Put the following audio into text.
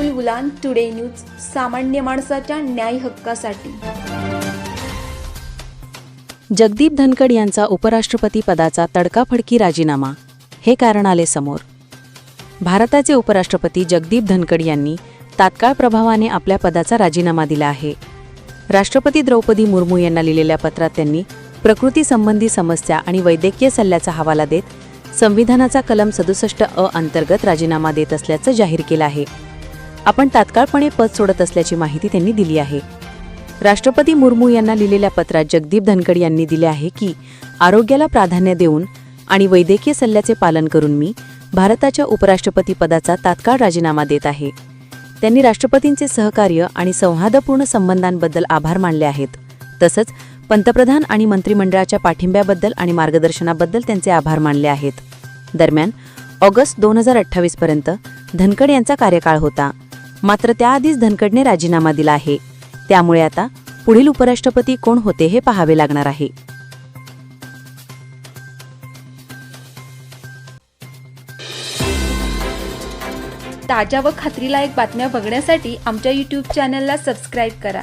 Rahul गुलान today news सामान्य माणसाच्या न्याय हक्कासाठी. जगदीप धनकड यांचा उपराष्ट्रपती पदाचा तडकाफडकी राजीनामा हे कारण आले समोर. भारताचे उपराष्ट्रपती जगदीप धनकड यांनी तात्काळ प्रभावाने आपल्या पदाचा राजीनामा दिला आहे. राष्ट्रपती द्रौपदी मुर्मू यांना लिहिलेल्या पत्रात त्यांनी प्रकृतीसंबंधी समस्या आणि वैद्यकीय सल्ल्याचा हवाला देत संविधानाचा कलम सदुसष्ट अ अंतर्गत राजीनामा देत असल्याचं जाहीर केलं आहे. आपण तात्काळपणे पद सोडत असल्याची माहिती त्यांनी दिली आहे. राष्ट्रपती मुर्मू यांना लिहिलेल्या पत्रात जगदीप धनकड यांनी दिले आहे की आरोग्याला प्राधान्य देऊन आणि वैद्यकीय सल्ल्याचे पालन करून मी भारताच्या उपराष्ट्रपती पदाचा तात्काळ राजीनामा देत आहे. त्यांनी राष्ट्रपतींचे सहकार्य आणि संवादपूर्ण संबंधांबद्दल आभार मानले आहेत. तसंच पंतप्रधान आणि मंत्रिमंडळाच्या पाठिंब्याबद्दल आणि मार्गदर्शनाबद्दल त्यांचे आभार मानले आहेत. दरम्यान ऑगस्ट दोन हजार अठ्ठावीसपर्यंत धनकड यांचा कार्यकाळ होता. मात्र त्याआधीच धनकडने राजीनामा दिला आहे. त्यामुळे आता पुढील उपराष्ट्रपती कोण होते हे पाहावे लागणार आहे. ताज्या व खात्रीलायक बातम्या बघण्यासाठी आमच्या यूट्यूब चॅनलला सबस्क्राईब करा.